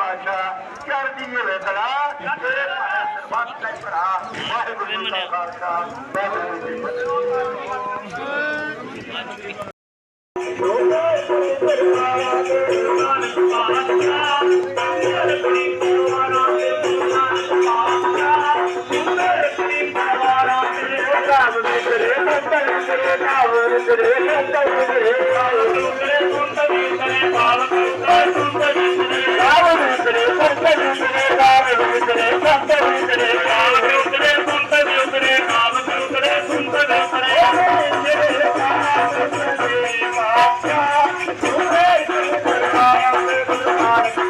ਪਾਤਸ਼ਾਹ ਚੜ੍ਹਦੀ ਹੋਵੇ ਕਲਾ ਤੇਰੇ ਭਾਣੇ ਸਰਬੱਤ ਦਾ ਭਰਾ ਵਾਹਿਗੁਰੂ ਜੀ ਕਾ ਖਾਲਸਾ ਵਾਹਿਗੁਰੂ ਜੀ ਕੀ ਗੁਰੂ ਨਾਨਕ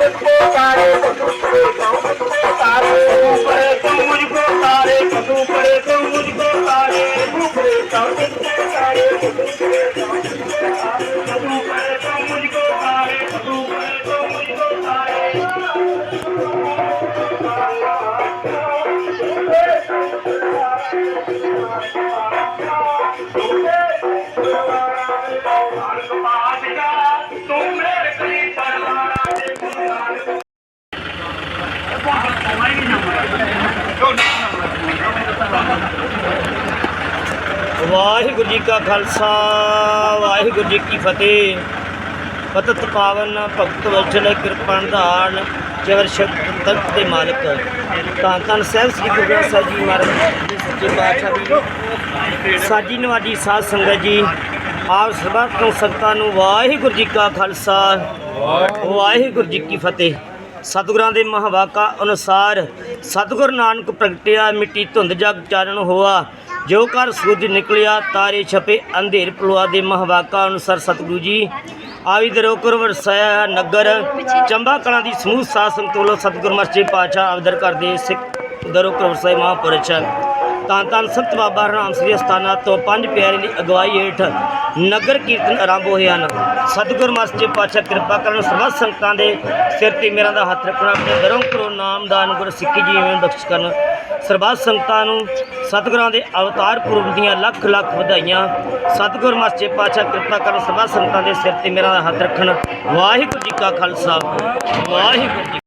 تاري کبو پري ڪم تاري کپو پري ڪم تاري ਵਾਹਿਗੁਰੂ ਜੀ ਕਾ ਖਾਲਸਾ, ਵਾਹਿਗੁਰੂ ਜੀ ਕੀ ਫਤਿਹ। ਪਤਤ ਪਾਵਨ ਭਗਤ ਵਚਨ ਕਿਰਪਾਨ ਧਾਰਨ ਜਵਰ ਸ਼ਬਦ ਤਖਤ ਦੇ ਮਾਲਕ। ਤਾਂ ਤਨ ਸਹਿਬ ਸ੍ਰੀ ਗੁਰੂ ਗ੍ਰੰਥ ਸਾਹਿਬ ਜੀ ਮਹਾਰਾਜ ਜੀ ਸੱਚੇ ਪਾਤਸ਼ਾਹ ਜੀ। ਸਾਜੀ ਨਵਾਜੀ ਸਾਧ ਸੰਗਤ ਜੀ, ਆਪ ਸਰਬੱਤ ਤੋਂ ਸੰਗਤਾਂ ਨੂੰ ਵਾਹਿਗੁਰੂ ਜੀ ਕਾ ਖਾਲਸਾ, ਵਾਹਿਗੁਰੂ ਜੀ ਕੀ ਫਤਿਹ। ਸਤਿਗੁਰਾਂ ਦੇ ਮਹਾਵਾਕਾ ਅਨੁਸਾਰ ਸਤਿਗੁਰ ਨਾਨਕ ਪ੍ਰਗਟਿਆ ਮਿੱਟੀ ਧੁੰਦ ਜਗ ਚਾਨਣ ਹੋਆ। ਜੋ ਕਰ ਸੂਰਜ ਨਿਕਲਿਆ, ਤਾਰੇ ਛਪੇ, ਅੰਧੇਰ ਪਲਵਾ ਦੇ ਮਹਾਵਾਕਾ ਅਨੁਸਾਰ ਸਤਿਗੁਰੂ ਜੀ, ਆਵੀ ਦਰੋਕਰ ਵਰਸਾਇਆ ਨਗਰ, ਚੰਬਾ ਕਲਾਂ ਦੀ ਸਮੂਹ ਸਾਧ ਸੰਤੋਲੋ ਸਤਿਗੁਰ ਮਰਚੇ ਪਾਛਾ ਅਵਦਰ ਕਰਦੇ ਸਿੱਖ ਦਰੋਕਰ ਵਰਸਾਇਆ ਮਹਾਪੁਰਸ਼ ਤਾਂ ਤਾਂ ਸੰਤ ਬਾਬਾ ਰਾਮ ਸ੍ਰੀ ਅਸਥਾਨਾ ਤੋਂ ਪੰਜ ਪਿਆਰੇ ਦੀ ਅਗਵਾਈ ਹੇਠ ਨਗਰ ਕੀਰਤਨ ਆਰੰਭ ਹੋਏ ਹਨ। ਸਤਿਗੁਰ ਮਸਜੇ ਪਾਤਸ਼ਾਹ ਕਿਰਪਾ ਕਰਨ ਸਰਬੱਤ ਸੰਗਤਾਂ ਦੇ ਸਿਰ ਤੇ ਮੇਰਾ ਦਾ ਹੱਥ ਰੱਖਣਾ, ਆਪਣੇ ਦਰੋਂ ਕਰੋ ਨਾਮਦਾਨ ਗੁਰ ਸਿੱਖੀ ਜੀ ਜੀਵਨ ਬਖਸ਼ ਕਰਨ। ਸਰਬੱਤ ਸੰਗਤਾਂ ਨੂੰ ਸਤਿਗੁਰਾਂ ਦੇ ਅਵਤਾਰ ਪੁਰਬ ਦੀਆਂ ਲੱਖ ਲੱਖ ਵਧਾਈਆਂ। ਸਤਿਗੁਰ ਮਸਜੇ ਪਾਤਸ਼ਾਹ ਕਿਰਪਾ ਕਰਨ ਸਰਬੱਤ ਸੰਗਤਾਂ ਦੇ ਸਿਰ ਤੇ ਮੇਰਾ ਦਾ ਹੱਥ ਰੱਖਣ। ਵਾਹਿਗੁਰੂ ਜੀ ਕਾ ਖਾਲਸਾ, ਵਾਹਿਗੁਰੂ ਜੀ